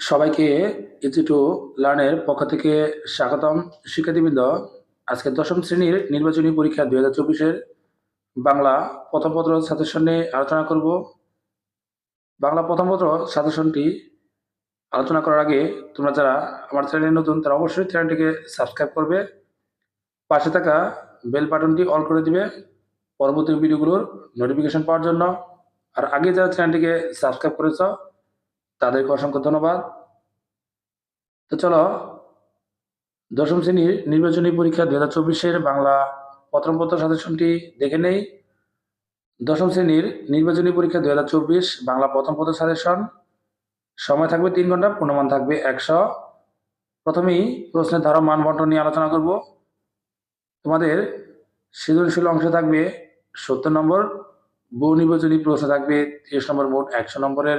সবাইকে easy to লার্নের পক্ষ থেকে স্বাগতম। শিক্ষার্থীবৃন্দ, আজকে দশম শ্রেণির নির্বাচনী পরীক্ষা দুই হাজার চব্বিশের বাংলা প্রথম পত্র নিয়ে আলোচনা করব। বাংলা প্রথম পত্র সাজেশনটি আলোচনা করার আগে তোমরা যারা আমার চ্যানেলে নতুন, তারা অবশ্যই চ্যানেলটিকে সাবস্ক্রাইব করবে। পাশে থাকা বেল বাটনটি অল করে দিবে পরবর্তী ভিডিওগুলোর নোটিফিকেশন পাওয়ার জন্য। আর আগে যারা চ্যানেলটিকে সাবস্ক্রাইব করেছ তাদেরকে অসংখ্য ধন্যবাদ। তো চলো, দশম শ্রেণির নির্বাচনী পরীক্ষা দু হাজার চব্বিশের বাংলা প্রথম পত্র সাজেশনটি দেখে নেই। দশম শ্রেণির নির্বাচনী পরীক্ষা দু হাজার চব্বিশ বাংলা প্রথম পত্র সাজেশন। সময় থাকবে তিন ঘণ্টা পূর্ণমান থাকবে একশো। প্রথমেই প্রশ্নের ধারা মান বন্টন নিয়ে আলোচনা করব। তোমাদের সৃজনশীল অংশ থাকবে সত্তর নম্বর, বহু নির্বাচনী প্রশ্ন থাকবে তিরিশ নম্বর মোট একশো নম্বরের।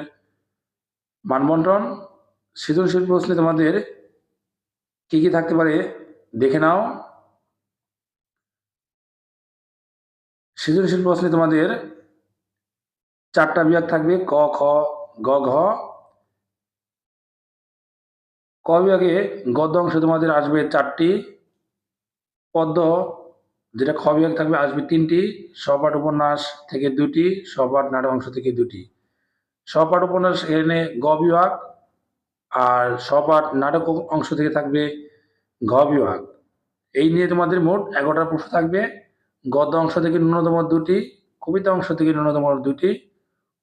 মানবন্টন সৃজনশীল প্রশ্নে তোমাদের কি কি থাকতে পারে দেখে নাও। সৃজনশীল প্রশ্নে তোমাদের চারটা বিভাগ থাকবে, ক, খ, গ, ঘ। ক বিভাগে গদ্য অংশ তোমাদের আসবে চারটি, পদ্য যেটা খ বিভাগ থাকবে আসবে তিনটি সপাঠ উপন্যাস থেকে দুটি সপাঠ নাটক অংশ থেকে দুটি। সপাঠ উপন্যাস এনে গ বিভাগ, আর সপাঠ নাটক অংশ থেকে থাকবে ঘ বিভাগ। এই নিয়ে তোমাদের মোট এগারোটা প্রশ্ন থাকবে। গদ্য অংশ থেকে ন্যূনতম দুটি, কবিতা অংশ থেকে ন্যূনতম দুটি,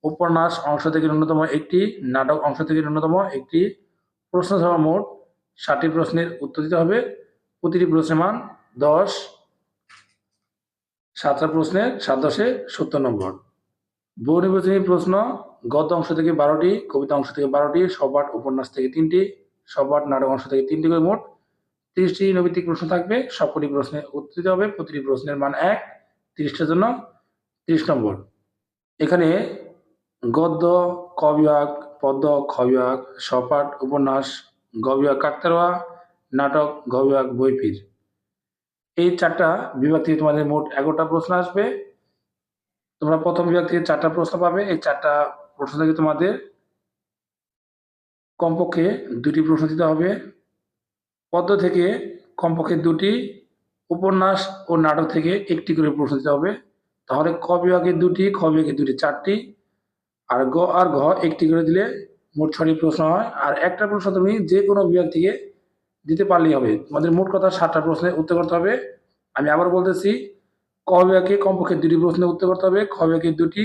উপন্যাস অংশ থেকে ন্যূনতম একটি, নাটক অংশ থেকে ন্যূনতম একটি। প্রশ্ন সহ মোট ষাটটি প্রশ্নের উত্তর দিতে হবে। প্রতিটি প্রশ্নের মান দশ, সাতটা প্রশ্নের সাত দশে সত্তর নম্বর। বহু নির্বাচনী প্রশ্ন গদ্য অংশ থেকে বারোটি, কবিতা অংশ থেকে বারোটি সপাঠ উপন্যাস থেকে তিনটি সপাঠ নাটক অংশ থেকে তিনটি করে মোট তিরিশটি নৈমিত্তিক প্রশ্ন থাকবে। সবকটি প্রশ্নের উত্তর হবে। প্রতিটি প্রশ্নের মান এক, তিরিশটার জন্য তিরিশ নম্বর। এখানে গদ্য ক বিভাগ পদ্য খ সপাঠ উপন্যাস গ কাকতারোয়া, নাটক বিভাগ বইপির। এই চারটা বিভাগ থেকে তোমাদের মোট এগারোটা প্রশ্ন আসবে। তোমরা প্রথম বিভাগ থেকে চারটা প্রশ্ন পাবে। এই চারটা প্রশ্ন থেকে তোমাদের। কমপক্ষে দুটি প্রশ্ন দিতে হবে। পদ্ম থেকে কমপক্ষে দুটি, উপন্যাস ও নাটক থেকে একটি করে প্রশ্ন দিতে হবে। তাহলে ক বিভাগে দুটি, খ বিভাগে দুটি, চারটি। আর গ আর ঘ একটি করে দিলে মোট ছটি প্রশ্ন হয়। আর একটা প্রশ্ন তুমি যে কোনো বিভাগ থেকে দিতে পারলেই হবে। তোমাদের মোট কথা সাতটা প্রশ্নের উত্তর করতে হবে। আমি আবার বলতেছি, ক বিভাগে কমপক্ষে দুটি প্রশ্নের উত্তর করতে হবে। খ বিভাগে দুটি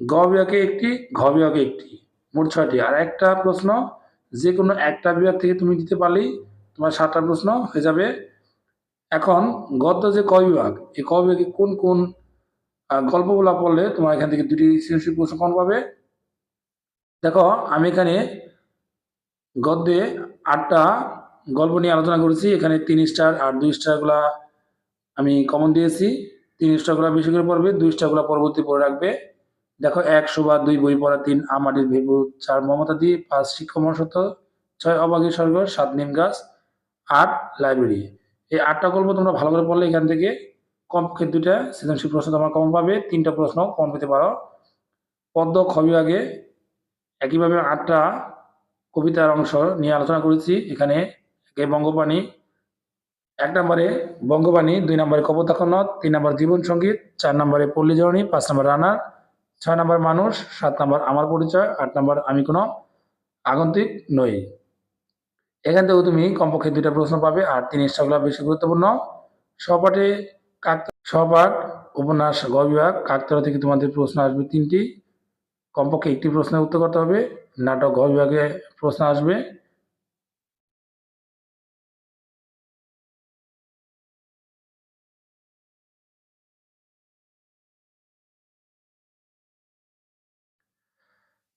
গ বিভাগে একটি ঘ বিভাগে একটি। মোট ছয়টি। আর একটা প্রশ্ন যে কোনো একটা বিভাগ থেকে তুমি দিতে পারলেই তোমার সাতটা প্রশ্ন হয়ে যাবে। এখন গদ্য যে ক বিভাগ, এই ক বিভাগে কোন কোন গল্পগুলা পড়লে তোমার এখান থেকে দুটি সৃজনশীল প্রশ্ন কম পাবে। দেখো, আমি এখানে গদ্যে আটটা গল্প নিয়ে আলোচনা করেছি। এখানে তিন স্টার আর দুই স্টারগুলা আমি কমন দিয়েছি। তিন স্টারগুলা বেশি করে পড়বে, দুই স্টারগুলা পরবর্তী পড়ে রাখবে। দেখো, এক শোভা দুই, বই পড়া, তিন, আমাদের ভেবু, চার, মমতা দি, পাঁচ শিক্ষমন সত্য ছয় অবাগী স্বর্গ, সাত, নিম গাছ, আট, লাইব্রেরি। এই আটটা গল্প তোমরা ভালো করে পড়লে এখান থেকে কমপক্ষে দুইটা সৃজনশীল প্রশ্ন তোমরা কমন পাবে, তিনটা প্রশ্ন কমন পেতে পারো। পদ্ম খ বিভাগে একইভাবে আটটা কবিতার অংশ নিয়ে আলোচনা করেছি এখানে, একে বঙ্গবাণী এক নম্বরে বঙ্গবাণী দুই নম্বরে কপোতাক্ষ তিন নম্বর জীবন সংগীত, চার নম্বরে পল্লী পাঁচ নম্বর রানার ছয় নম্বর মানুষ, সাত নম্বর আমার পরিচয়, আট নম্বর আমি কোনো আগন্তুক নই। এখান থেকেও তুমি কমপক্ষে দুইটা প্রশ্ন পাবে, আর তিন ইচ্ছাগুলো বেশি গুরুত্বপূর্ণ। সহপাঠে কাক সহপাঠ, উপন্যাস গ বিভাগ কাকতলা থেকে তোমাদের প্রশ্ন আসবে তিনটি। কমপক্ষে একটি প্রশ্নের উত্তর করতে হবে, নাটক ঘ বিভাগে প্রশ্ন আসবে।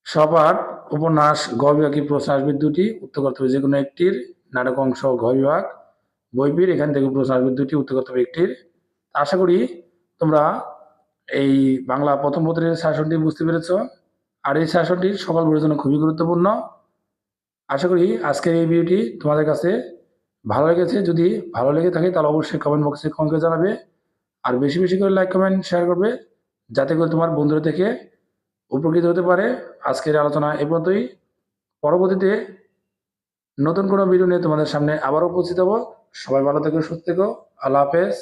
সবার উপন্যাস গ বিভাগে প্রশ্ন আসবে দুটি, উত্তর করতে হবে যে কোনো একটির, নাটক অংশ ঘ বিভাগ বইপির এখান থেকে প্রশ্ন আসবে দুটি, উত্তর করতে হবে একটির। আশা করি তোমরা এই বাংলা প্রথম পত্রের শাসনটি বুঝতে পেরেছ। আর এই শাসনটি সকল বইয়ের জন্য খুবই গুরুত্বপূর্ণ। আশা করি আজকের এই ভিডিওটি তোমাদের কাছে ভালো লেগেছে। যদি ভালো লেগে থাকে তাহলে অবশ্যই কমেন্ট বক্সে কমেন্ট করে জানাবে। আর বেশি বেশি করে লাইক কমেন্ট শেয়ার করবে। যাতে করে তোমার বন্ধুরা থেকে উপকৃত হতে পারে আজকের আলোচনা এ পর্যন্তই। পরবর্তীতে নতুন কোনো ভিডিও নিয়ে তোমাদের সামনে আবারও উপস্থিত হব। সবাই ভালো থেকো, সুস্থ থেকো। আল্লাহ হাফেজ।